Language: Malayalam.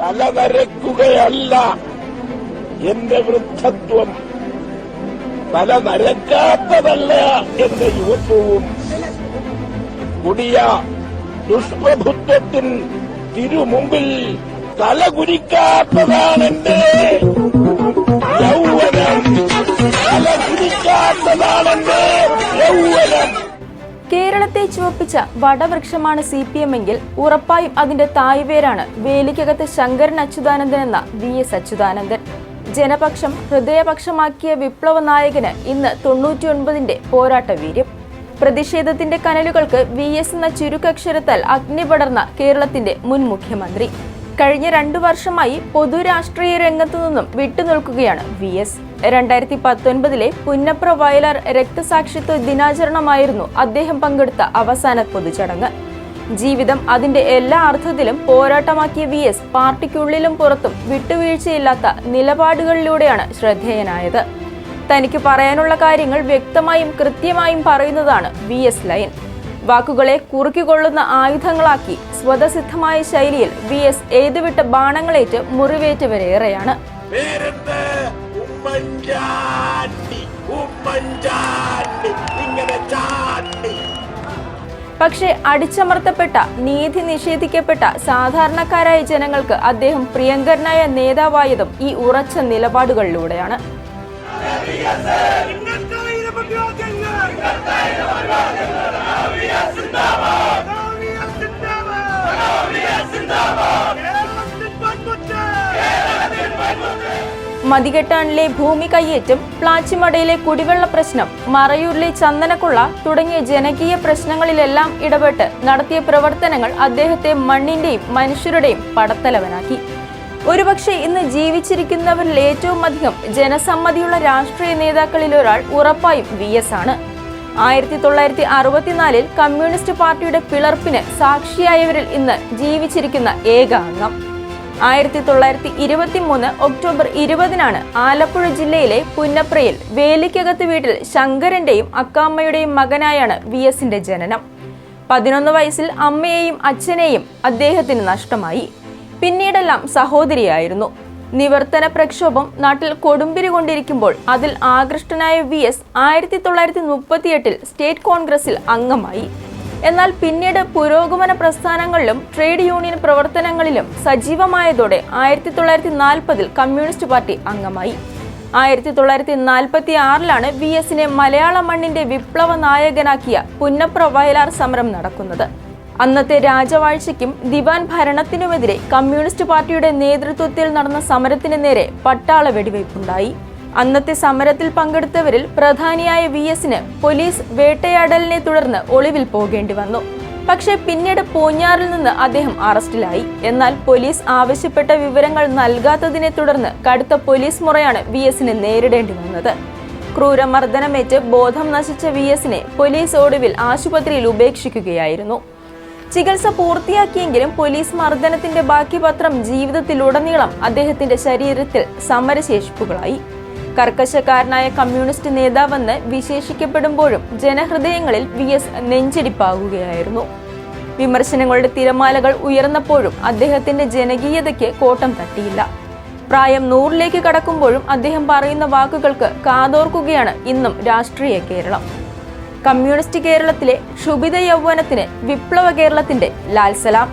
തലനരക്കുകയല്ല എന്റെ വൃദ്ധത്വം. തല നരക്കാത്തതല്ല എന്റെ യുവത്വവും. കൊടിയ ദുഷ്പ്രഭുത്വത്തിൻ തിരുമുമ്പിൽ തലകുരിക്കാത്തതാണെന്റെ യൗവനം. തലകുരിക്കാത്തതാണെന്റെ കേരളത്തെ ചുവപ്പിച്ച വടവൃക്ഷമാണ് സി പി എം എങ്കിൽ ഉറപ്പായും അതിന്റെ തായ്വേരാണ് വേലിക്കകത്ത് ശങ്കരൻ അച്യുതാനന്ദൻ എന്ന വി എസ് അച്യുതാനന്ദൻ. ജനപക്ഷം ഹൃദയപക്ഷമാക്കിയ വിപ്ലവ നായകന് ഇന്ന് തൊണ്ണൂറ്റിയൊൻപതിന്റെ പോരാട്ട വീര്യം പ്രതിഷേധത്തിന്റെ കനലുകൾക്ക് വി എസ് എന്ന ചുരുക്കക്ഷരത്താൽ അഗ്നി പടർന്ന കേരളത്തിന്റെ മുൻ മുഖ്യമന്ത്രി. കഴിഞ്ഞ രണ്ടു വർഷമായി പൊതുരാഷ്ട്രീയ രംഗത്തു നിന്നും വിട്ടുനിൽക്കുകയാണ് വി എസ്. രണ്ടായിരത്തി പത്തൊൻപതിലെ പുന്നപ്ര വയലാർ രക്തസാക്ഷിത്വ ദിനാചരണമായിരുന്നു അദ്ദേഹം പങ്കെടുത്ത അവസാന പൊതുചടങ്ങ്. ജീവിതം അതിന്റെ എല്ലാ അർത്ഥത്തിലും പോരാട്ടമാക്കിയ വി എസ് പാർട്ടിക്കുള്ളിലും പുറത്തും വിട്ടുവീഴ്ചയില്ലാത്ത നിലപാടുകളിലൂടെയാണ് ശ്രദ്ധേയനായത്. തനിക്ക് പറയാനുള്ള കാര്യങ്ങൾ വ്യക്തമായും കൃത്യമായും പറയുന്നതാണ് വി എസ് ലൈൻ. വാക്കുകളെ കുറുക്കിക്കൊള്ളുന്ന ആയുധങ്ങളാക്കി സ്വതസിദ്ധമായ ശൈലിയിൽ വി എസ് എഴുതുവിട്ട ബാണങ്ങളേറ്റ് മുറിവേറ്റവരേറെയാണ്. പക്ഷെ അടിച്ചമർത്തപ്പെട്ട നീതി നിഷേധിക്കപ്പെട്ട സാധാരണക്കാരായ ജനങ്ങൾക്ക് അദ്ദേഹം പ്രിയങ്കരനായ നേതാവായതും ഈ ഉറച്ച നിലപാടുകളിലൂടെയാണ്. നിങ്ങൾക്കായിരം മതികെട്ടാണിലെ ഭൂമി കയ്യേറ്റം പ്ലാച്ചിമടയിലെ കുടിവെള്ള പ്രശ്നം മറയൂരിലെ ചന്ദനക്കുള്ള തുടങ്ങിയ ജനകീയ പ്രശ്നങ്ങളിലെല്ലാം ഇടപെട്ട് നടത്തിയ പ്രവർത്തനങ്ങൾ അദ്ദേഹത്തെ മണ്ണിന്റെയും മനുഷ്യരുടെയും പടത്തലവനാക്കി. ഒരുപക്ഷെ ഇന്ന് ജീവിച്ചിരിക്കുന്നവരിൽ ഏറ്റവും അധികം ജനസമ്മതിയുള്ള രാഷ്ട്രീയ നേതാക്കളിൽ ഒരാൾ ഉറപ്പായും വി എസ് ആണ്. ആയിരത്തി തൊള്ളായിരത്തി അറുപത്തിനാലിൽ കമ്മ്യൂണിസ്റ്റ് പാർട്ടിയുടെ പിളർപ്പിന് സാക്ഷിയായവരിൽ ഇന്ന് ജീവിച്ചിരിക്കുന്ന ഏക അംഗം ആയിരത്തി തൊള്ളായിരത്തി ഇരുപത്തി മൂന്ന് ഒക്ടോബർ ഇരുപതിനാണ് ആലപ്പുഴ ജില്ലയിലെ പുന്നപ്രയിൽ വേലിക്കകത്ത് വീട്ടിൽ ശങ്കരന്റെയും അക്കാമ്മയുടെയും മകനായാണ് വി എസിന്റെ ജനനം. പതിനൊന്ന് വയസ്സിൽ അമ്മയെയും അച്ഛനെയും അദ്ദേഹത്തിന് നഷ്ടമായി. പിന്നീടെല്ലാം സഹോദരിയായിരുന്നു. നിവർത്തന പ്രക്ഷോഭം നാട്ടിൽ കൊടുമ്പിരി കൊണ്ടിരിക്കുമ്പോൾ അതിൽ ആകൃഷ്ടനായ വി എസ് ആയിരത്തി തൊള്ളായിരത്തി മുപ്പത്തിയെട്ടിൽ സ്റ്റേറ്റ് കോൺഗ്രസിൽ അംഗമായി. എന്നാൽ പിന്നീട് പുരോഗമന പ്രസ്ഥാനങ്ങളിലും ട്രേഡ് യൂണിയൻ പ്രവർത്തനങ്ങളിലും സജീവമായതോടെ ആയിരത്തി തൊള്ളായിരത്തി നാൽപ്പതിൽ കമ്മ്യൂണിസ്റ്റ് പാർട്ടി അംഗമായി. ആയിരത്തി തൊള്ളായിരത്തി നാൽപ്പത്തി ആറിലാണ് വി എസിനെ മലയാള മണ്ണിന്റെ വിപ്ലവ നായകനാക്കിയ പുന്നപ്ര വയലാർ സമരം നടക്കുന്നത്. അന്നത്തെ രാജവാഴ്ചയ്ക്കും ദിവാൻ ഭരണത്തിനുമെതിരെ കമ്മ്യൂണിസ്റ്റ് പാർട്ടിയുടെ നേതൃത്വത്തിൽ നടന്ന സമരത്തിന് നേരെ പട്ടാള വെടിവയ്പുണ്ടായി. അന്നത്തെ സമരത്തിൽ പങ്കെടുത്തവരിൽ പ്രധാനിയായ വി എസിന് പോലീസ് വേട്ടയാടലിനെ തുടർന്ന് ഒളിവിൽ പോകേണ്ടി വന്നു. പക്ഷേ പിന്നീട് പൂഞ്ഞാറിൽ നിന്ന് അദ്ദേഹം അറസ്റ്റിലായി. എന്നാൽ പോലീസ് ആവശ്യപ്പെട്ട വിവരങ്ങൾ നൽകാത്തതിനെ തുടർന്ന് കടുത്ത പോലീസ് മുറയാണ് വി എസിന് നേരിടേണ്ടി വന്നത്. ക്രൂരമർദ്ദനമേറ്റ് ബോധം നശിച്ച വി എസിനെ പോലീസ് ഒടുവിൽ ആശുപത്രിയിൽ ഉപേക്ഷിക്കുകയായിരുന്നു. ചികിത്സ പൂർത്തിയാക്കിയെങ്കിലും പോലീസ് മർദ്ദനത്തിന്റെ ബാക്കി പത്രം ജീവിതത്തിലുടനീളം അദ്ദേഹത്തിന്റെ ശരീരത്തിൽ സമരശേഷിപ്പുകളായി. കർക്കശക്കാരനായ കമ്മ്യൂണിസ്റ്റ് നേതാവെന്ന് വിശേഷിക്കപ്പെടുമ്പോഴും ജനഹൃദയങ്ങളിൽ വി എസ് നെഞ്ചിടിപ്പാകുകയായിരുന്നു. വിമർശനങ്ങളുടെ തിരമാലകൾ ഉയർന്നപ്പോഴും അദ്ദേഹത്തിന്റെ ജനകീയതയ്ക്ക് കോട്ടം തട്ടിയില്ല. പ്രായം നൂറിലേക്ക് കടക്കുമ്പോഴും അദ്ദേഹം പറയുന്ന വാക്കുകൾക്ക് കാതോർക്കുകയാണ് ഇന്നും രാഷ്ട്രീയ കേരളം. കമ്മ്യൂണിസ്റ്റ് കേരളത്തിലെ ക്ഷുഭിത യൗവനത്തിന് വിപ്ലവ കേരളത്തിന്റെ ലാൽസലാം.